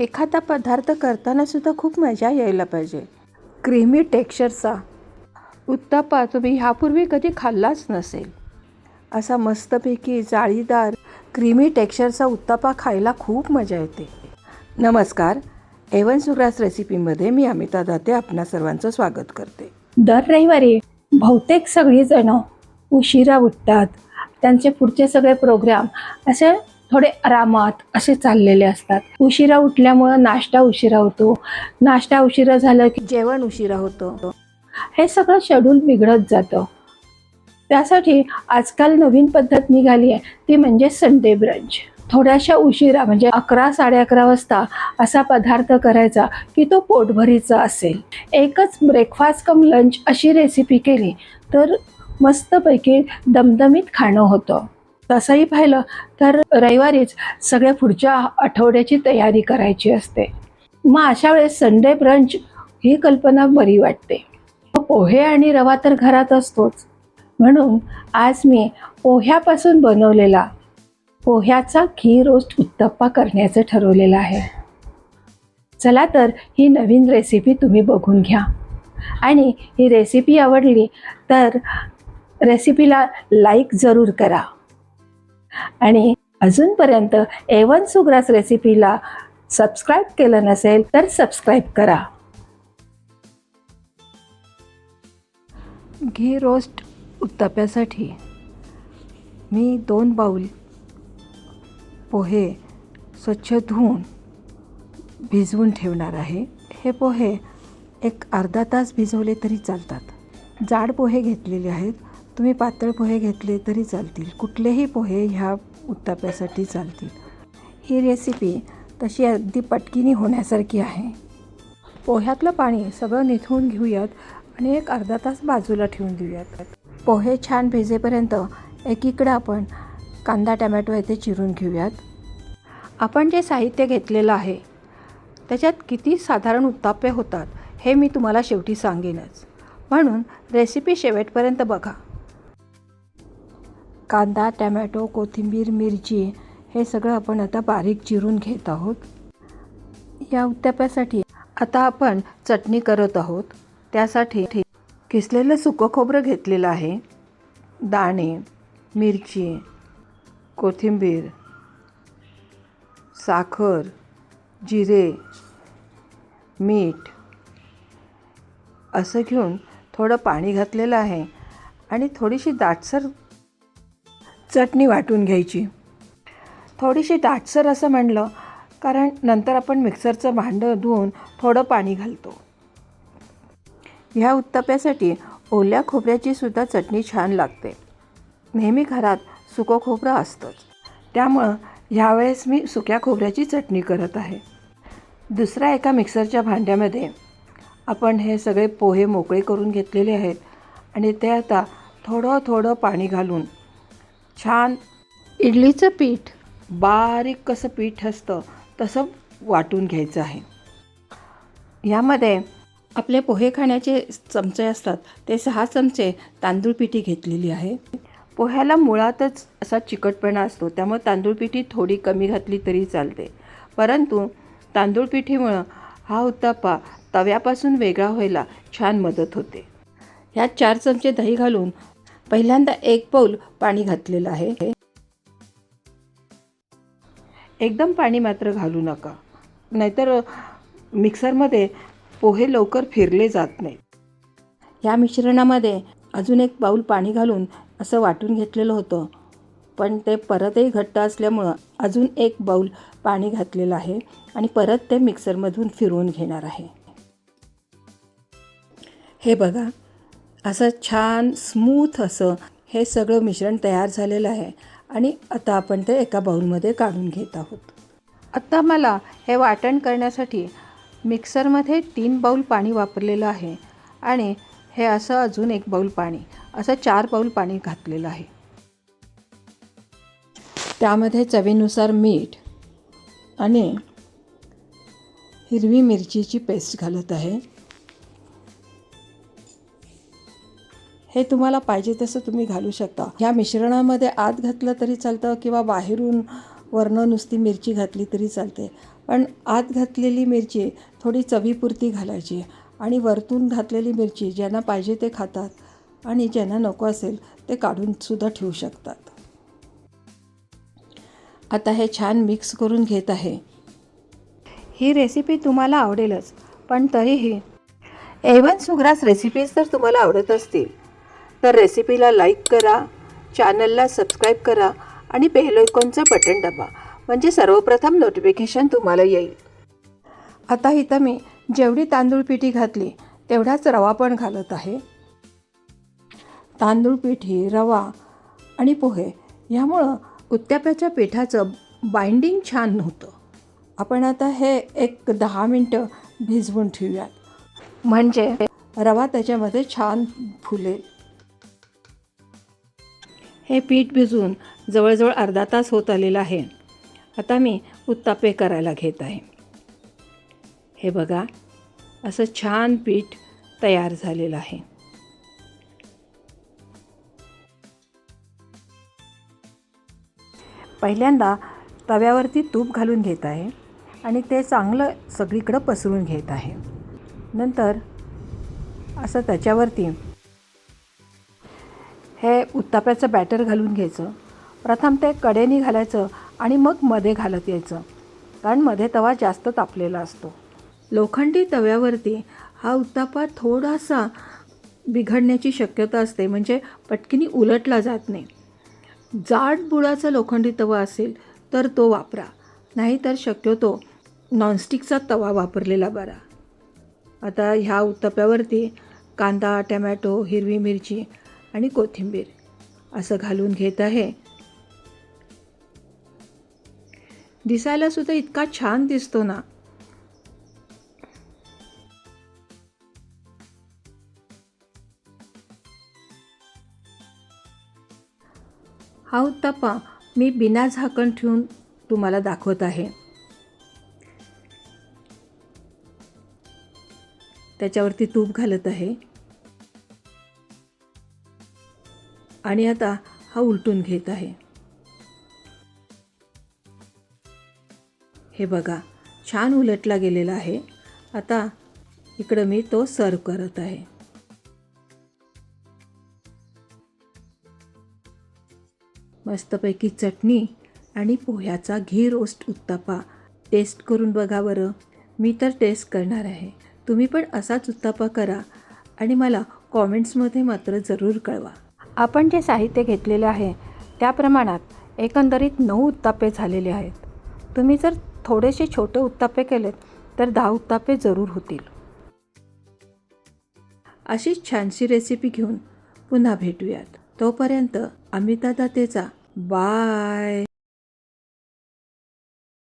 एखादा पदार्थ करतानासुद्धा खूप मजा यायला पाहिजे. क्रीमी टेक्स्चरचा उत्तप्पा तुम्ही ह्यापूर्वी कधी खाल्लाच नसेल. असा मस्तपैकी जाळीदार क्रीमी टेक्स्चरचा उत्तप्पा खायला खूप मजा येते. नमस्कार एवन सुग्रास रेसिपीमध्ये मी अमिता दाते आपणा सर्वांचं स्वागत करते. दर रविवारी बहुतेक सगळीजणं उशिरा उठतात. त्यांचे पुढचे सगळे प्रोग्राम असे थोडे आरामात असे चाललेले असतात. उशिरा उठल्यामुळं नाश्ता उशिरा होतो. नाश्ता उशिरा झालं की जेवण उशिरा होतं. हे सगळं शेड्यूल बिघडत जातं. त्यासाठी आजकाल नवीन पद्धत निघाली आहे. ती म्हणजे संडे ब्रंच थोड्याशा उशिरा म्हणजे अकरा साडे अकरा वाजता असा पदार्थ करायचा की तो पोटभरीचा असेल. एकच ब्रेकफास्ट कम लंच अशी रेसिपी केली तर मस्तपैकी दमदमीत खाणं होतं. तसंही पाहिलं तर रविवारीच सगळ्या पुढच्या आठवड्याची तयारी करायची असते. मग अशा वेळेस संडे ब्रंच ही कल्पना बरी वाटते. पोहे आणि रवा तर घरात असतोच. म्हणून आज मी पोह्यापासून बनवलेला पोह्याचा घी रोस्ट उत्तप्पा करण्याचं ठरवलेलं आहे. चला तर ही नवीन रेसिपी तुम्ही बघून घ्या. आणि ही रेसिपी आवडली तर रेसिपीला लाईक जरूर करा. आणि अजूनपर्यंत एवन सुग्रास रेसिपीला सबस्क्राईब केलं नसेल तर सबस्क्राईब करा. घी रोस्ट उत्तप्यासाठी मी दोन बाऊल पोहे स्वच्छ धुवून भिजवून ठेवणार आहे. हे पोहे एक अर्धा तास भिजवले तरी चालतात. जाड पोहे घेतलेले आहेत. तुम्ही पातळ पोहे घेतले तरी चालतील. कुठलेही पोहे ह्या उत्तप्यासाठी चालतील. ही रेसिपी तशी अगदी पटकिनी होण्यासारखी आहे. पोह्यातलं पाणी सगळं निथळून घेऊयात आणि एक अर्धा तास बाजूला ठेवून देऊयात. पोहे छान भिजेपर्यंत एकीकडं आपण कांदा टमॅटो येथे चिरून घेऊयात. आपण जे साहित्य घेतलेलं आहे त्याच्यात किती साधारण उत्ताप्य होतात हे मी तुम्हाला शेवटी सांगेनच. म्हणून रेसिपी शेवटपर्यंत बघा. कांदा टमॅटो कोथिंबीर मिरची हे सगळं आपण आता बारीक चिरून घेत आहोत. या उत्तप्यासाठी आता आपण चटणी करत आहोत. त्यासाठी किसलेलं सुकं खोबरं घेतलेलं आहे. दाणे मिरची कोथिंबीर साखर जिरे मीठ असं घेऊन थोडं पाणी घातलेलं आहे. आणि थोडीशी दाटसर चटणी वाटून घ्यायची. थोडीशी दाटसर असं म्हणलं कारण नंतर आपण मिक्सरचं भांडं धुवून थोडं पाणी घालतो. ह्या उत्तप्यासाठी ओल्या खोबऱ्याची सुद्धा चटणी छान लागते. नेहमी घरात सुकं खोबरं असतंच. त्यामुळं ह्यावेळेस मी सुक्या खोबऱ्याची चटणी करत आहे. दुसऱ्या एका मिक्सरच्या भांड्यामध्ये आपण हे सगळे पोहे मोकळे करून घेतलेले आहेत आणि ते आता थोडं थोडं पाणी घालून छान. इडलीचं पीठ. बारीक कसं पीठ असतं तसं वाटून घ्यायचं आहे. यामध्ये आपले पोहे खाण्याचे चमचे असतात ते सहा चमचे तांदूळ पिठी घेतलेली आहे. पोह्याला मुळातच असा चिकटपणा असतो त्यामुळे तांदूळ पिठी थोडी कमी घातली तरी चालते. परंतु तांदूळ पिठीमुळं हा उत्तापा तव्यापासून वेगळा व्हायला छान मदत होते. ह्यात चार चमचे दही घालून पहिल्यांदा एक पाऊल पाणी घातलेलं आहे. एकदम पाणी मात्र घालू नका. नाहीतर मिक्सरमध्ये पोहे लवकर फिरले जात नाहीत. या मिश्रणामध्ये अजून एक बाऊल पाणी घालून असं वाटून घेतलेलं होतं. पण ते परतही घट्ट असल्यामुळं अजून एक बाऊल पाणी घातलेलं आहे आणि परत ते मिक्सरमधून फिरवून घेणार आहे. हे बघा असं छान स्मूथ असं हे सगळं मिश्रण तयार झालेलं आहे आणि आता आपण ते एका बाऊलमध्ये काढून घेत आहोत. आत्ता मला हे वाटण करण्यासाठी मिक्सरमध्ये तीन बाऊल पाणी वापरलेलं आहे आणि हे असं अजून एक बाऊल पाणी असं चार बाऊल पाणी घातलेलं आहे. त्यामध्ये चवीनुसार मीठ आणि हिरवी मिरचीची पेस्ट घालत आहे. हे तुम्हाला पाहिजे तसं तुम्ही घालू शकता. ह्या मिश्रणामध्ये आत घातलं तरी चालतं किंवा बाहेरून वरनं नुसती मिरची घातली तरी चालते. पण आत घातलेली मिरची थोडी चवीपुरती घालायची आणि वरतून घातलेली मिरची ज्यांना पाहिजे ते खातात आणि ज्यांना नको असेल ते काढूनसुद्धा ठेवू शकतात. आता हे छान मिक्स करून घेत आहे. ही रेसिपी तुम्हाला आवडेलच पण तरीही एवन सुग्रास रेसिपीज तर तुम्हाला आवडत असतील. तर रेसिपीला लाईक करा चॅनलला सबस्क्राईब करा आणि बेलआयकॉनचं बटन दाबा. म्हणजे सर्वप्रथम नोटिफिकेशन तुम्हाला येईल. आता इथं मी जेवढी तांदूळ पिठी घातली तेवढाच रवा पण घालत आहे. तांदूळ पिठी रवा आणि पोहे ह्यामुळं उत्ताप्याच्या पिठाचं बाइंडिंग छान होतं. आपण आता हे एक दहा मिनटं भिजवून ठेवूयात. म्हणजे रवा त्याच्यामध्ये छान फुलेल. हे पीठ भिजून जवळजवळ अर्धा तास होत आलेलं आहे. आता मी उत्तापे करायला घेत आहे. हे बघा असं छान पीठ तयार झालेलं आहे. पहिल्यांदा तव्यावरती तूप घालून घेत आहे आणि ते चांगलं सगळीकडं पसरून घेत आहे. नंतर असं त्याच्यावरती हे उत्ताप्याचं बॅटर घालून घ्यायचं. प्रथम ते कडेनी घालायचं आणि मग मध्ये घालत यायचं. कारण मध्ये तवा जास्त तापलेला असतो. लोखंडी तव्यावरती हा उत्तापा थोडासा बिघडण्याची शक्यता असते. म्हणजे पटकिनी उलटला जात नाही. जाड बुडाचा लोखंडी तवा असेल तर तो वापरा. नाहीतर शक्यतो नॉनस्टिकचा तवा वापरलेला बरा. आता ह्या उत्तप्यावरती कांदा टमॅटो हिरवी मिरची आणि कोथिंबीर. असं घालून घेत आहे. दिसायला सुद्धा इतका छान दिसतो ना. हा उत्तापा मी बिना झाकण ठेवून तुम्हाला दाखवत आहे. त्याच्यावरती तूप घालत आहे. आणि आता हा उलटून घेत आहे. हे बघा छान उलटला गेलेला आहे. आता इकडं मी तो सर्व करत आहे. मस्तपैकी चटणी आणि पोह्याचा घी रोस्ट उत्तापा टेस्ट करून बघा बरं. मी तर टेस्ट करणार आहे. तुम्ही पण असाच उत्तापा करा आणि मला कॉमेंट्समध्ये मात्र जरूर कळवा. आपण जे साहित्य घेतलेले आहे त्या प्रमाणात एकंदरीत नऊ उत्तापे झालेले आहेत. तुम्ही जर थोडेसे छोटे उत्तापे केलेत तर दहा उत्तापे जरूर होतील. अशीच छानशी रेसिपी घेऊन पुन्हा भेटूयात. तोपर्यंत अमिता दातेचा बाय